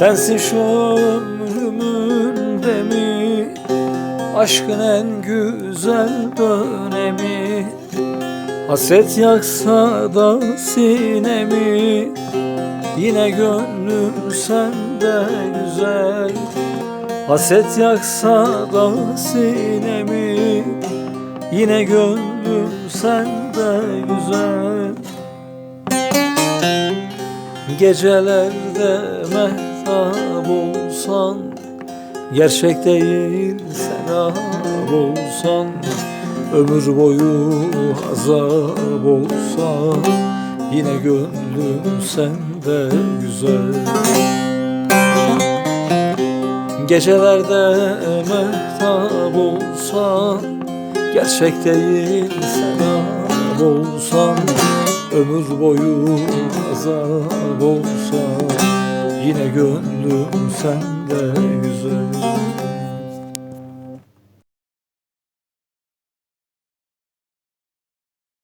Sensin şu ömrümün demi Aşkın en güzel dönemi Haset yaksa da sinemi Yine gönlüm sende güzel. Haset yaksa da sinemi Yine gönlüm sende güzel. Gecelerde mehtap olsan Gerçek değil serap olsan Ömür boyu azap olsa Yine gönlüm sende güzel. Gecelerde mehtap olsan Gerçek değil serap olsan Ömür boyu azap olsa Yine gönlüm sende